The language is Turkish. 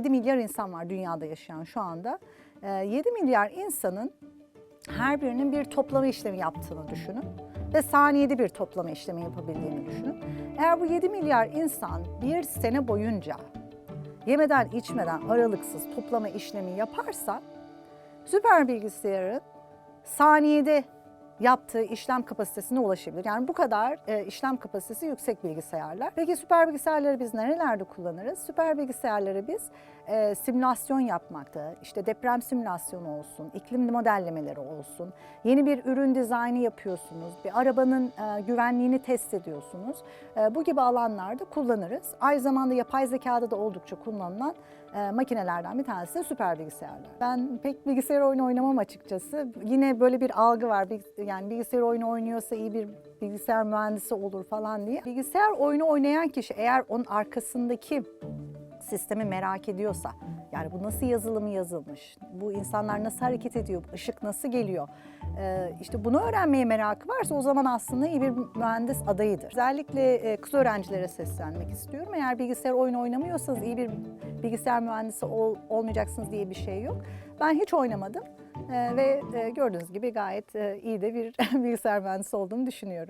7 milyar insan var dünyada yaşayan şu anda. Ee, 7 milyar insanın her birinin bir toplama işlemi yaptığını düşünün ve saniyede bir toplama işlemi yapabildiğini düşünün. Eğer bu 7 milyar insan bir sene boyunca yemeden içmeden aralıksız toplama işlemi yaparsa süper bilgisayarın saniyede yaptığı işlem kapasitesine ulaşabilir. Yani bu kadar e, işlem kapasitesi yüksek bilgisayarlar. Peki süper bilgisayarları biz nerelerde kullanırız? Süper bilgisayarları biz e, simülasyon yapmakta, işte deprem simülasyonu olsun, iklim modellemeleri olsun, yeni bir ürün dizaynı yapıyorsunuz, bir arabanın e, güvenliğini test ediyorsunuz. E, bu gibi alanlarda kullanırız. Aynı zamanda yapay zekada da oldukça kullanılan e, makinelerden bir tanesi de süper bilgisayarlar. Ben pek bilgisayar oyunu oynamam açıkçası. Yine böyle bir algı var. Bilgis- Yani bilgisayar oyunu oynuyorsa iyi bir bilgisayar mühendisi olur falan diye. Bilgisayar oyunu oynayan kişi eğer onun arkasındaki sistemi merak ediyorsa, yani bu nasıl yazılımı yazılmış, bu insanlar nasıl hareket ediyor, ışık nasıl geliyor, ee, işte bunu öğrenmeye merakı varsa o zaman aslında iyi bir mühendis adayıdır. Özellikle e, kız öğrencilere seslenmek istiyorum. Eğer bilgisayar oyunu oynamıyorsanız iyi bir bilgisayar mühendisi ol- olmayacaksınız diye bir şey yok. Ben hiç oynamadım Ee, ve e, gördüğünüz gibi gayet e, iyi de bir bilgisayar mühendisi olduğumu düşünüyorum.